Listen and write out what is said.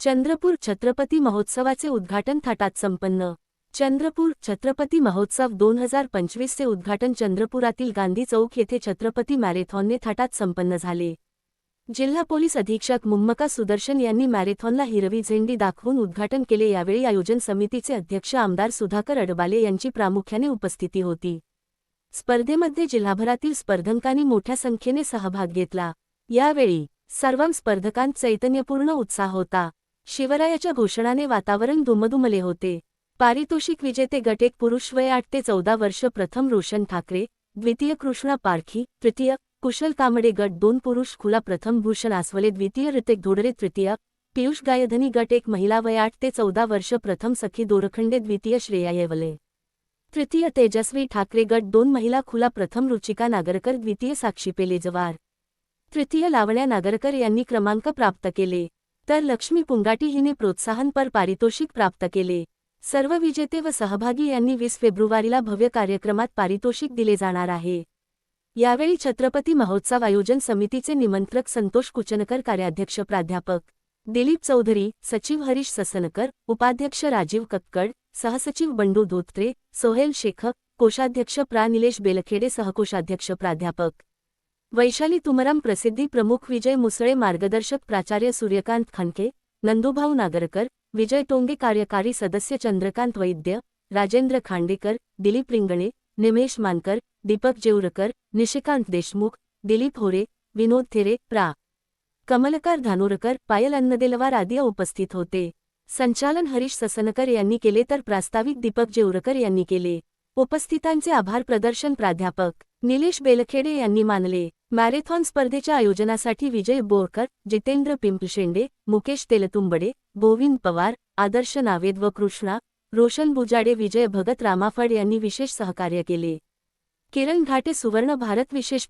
चंद्रपूर छत्रपती महोत्सवाचे उद्घाटन थाटात संपन्न. चंद्रपूर छत्रपती महोत्सव दोन हजार पंचवीसचे उद्घाटन चंद्रपुरातील गांधी चौक येथे छत्रपती मॅरेथॉनने थाटात संपन्न झाले. जिल्हा पोलीस अधीक्षक मुम्मका सुदर्शन यांनी मॅरेथॉनला हिरवी झेंडी दाखवून उद्घाटन केले यावेळी आयोजन समितीचे अध्यक्ष आमदार सुधाकर अडबाले यांची प्रामुख्याने उपस्थिती होती. स्पर्धेमध्ये जिल्हाभरातील स्पर्धकांनी मोठ्या संख्येने सहभाग घेतला. यावेळी सर्व स्पर्धकांत चैतन्यपूर्ण उत्साह होता. शिवरायाच्या घोषणाने वातावरण दुमदुमले होते. पारितोषिक विजेते गट एक पुरुष वय आठ ते चौदा वर्ष प्रथम रोशन ठाकरे द्वितीय कृष्णा पारखी तृतीय कुशल कांबडे गट दोन पुरुष खुला प्रथम भूषण आसवले द्वितीय ऋतिक धोडरे तृतीय पियुष गायधनी गट एक महिला वय आठ ते चौदा वर्ष प्रथम सखी दोरखंडे द्वितीय श्रेया येवले. तृतीय तेजस्वी ठाकरे गट दोन महिला खुला प्रथम रुचिका नागरकर द्वितीय साक्षी पेलेजवार तृतीय लावण्या नागरकर यांनी क्रमांक प्राप्त केले. तर लक्ष्मी पुंगाटी हिने प्रोत्साहनपर पारितोषिक प्राप्त केले. सर्व विजेते व सहभागी यांनी वीस फेब्रुवारीला भव्य कार्यक्रमात पारितोषिक दिले जाणार आहे. यावेळी छत्रपती महोत्सव आयोजन समितीचे निमंत्रक संतोष कुचनकर कार्याध्यक्ष प्राध्यापक दिलीप चौधरी सचिव हरीश ससनकर उपाध्यक्ष राजीव कक्कड सहसचिव बंडू धोत्रे सोहेल शेख कोषाध्यक्ष प्रा. निलेश बेलखेडे सहकोषाध्यक्ष प्राध्यापक वैशाली तुमराम प्रसिद्धी प्रमुख विजय मुसळे मार्गदर्शक प्राचार्य सूर्यकांत खनके नंदुभाऊ नागरकर विजय टोंगे कार्यकारी सदस्य चंद्रकांत वैद्य राजेंद्र खांडेकर दिलीप रिंगणे निमेश मानकर दीपक जेवरकर निशिकांत देशमुख दिलीप होरे विनोद थेरे प्रा. कमलकार धानोरकर पायल अन्नदेलवार आदी उपस्थित होते. संचालन हरीश ससनकर यांनी केले तर प्रास्ताविक दीपक जेवरकर यांनी केले. उपस्थितांचे आभार प्रदर्शन प्राध्यापक निलेश बेलखेडे यांनी मानले. मॅरेथॉन स्पर्धेच्या आयोजनासाठी विजय बोरकर जितेंद्र पिंपशेंडे मुकेश तेलतुंबडे गोविंद पवार आदर्श नावेद व कृष्णा रोशन बुजाडे विजय भगत रामाफड यांनी विशेष सहकार्य केले. किरण घाटे सुवर्ण भारत विशेष